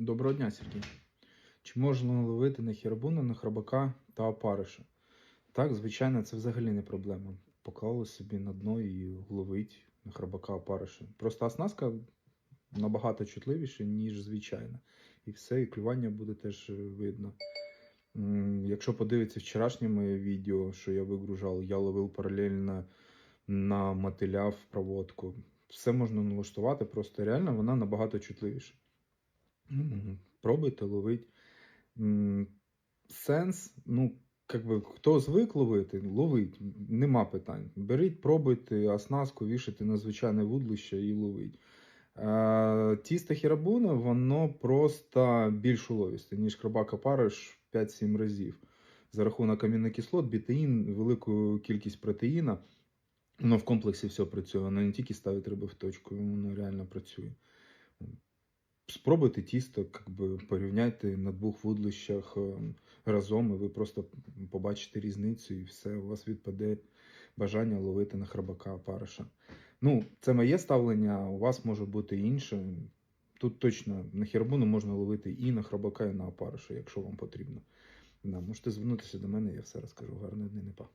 Доброго дня, Сергій. Чи можна ловити на хірабуна, на храбака та опариша? Так, звичайно, це взагалі не проблема. Поклали собі на дно і ловить на храбака опариша. Просто оснастка набагато чутливіша, ніж звичайна. І все, і клювання буде теж видно. Якщо подивитися вчорашнє моє відео, що я вигружав, я ловив паралельно на мотиля в проводку. Все можна налаштувати, просто реально вона набагато чутливіша. Пробуйте ловить. Сенс, ну, как би, хто звик ловити, ловить, нема питань. Беріть, пробуйте оснастку, вішайте на звичайне вудлище і ловить. Е, тісто хірабуна, воно просто більш уловісте, ніж крабак опариш 5-7 разів. За рахунок амінокислот, бітеїн, велику кількість протеїна. Воно в комплексі все працює, воно не тільки ставить рибу в точку, воно реально працює. Спробуйте тісто, как би, порівняйте на двох вудлищах е, разом, і ви просто побачите різницю, і все, у вас відпаде бажання ловити на храбака опариша. Ну, це моє ставлення, у вас може бути інше. Тут точно на хербуну можна ловити і на храбака, і на опариша, якщо вам потрібно. Да, можете звернутися до мене, я все розкажу. Гарної дні, не па.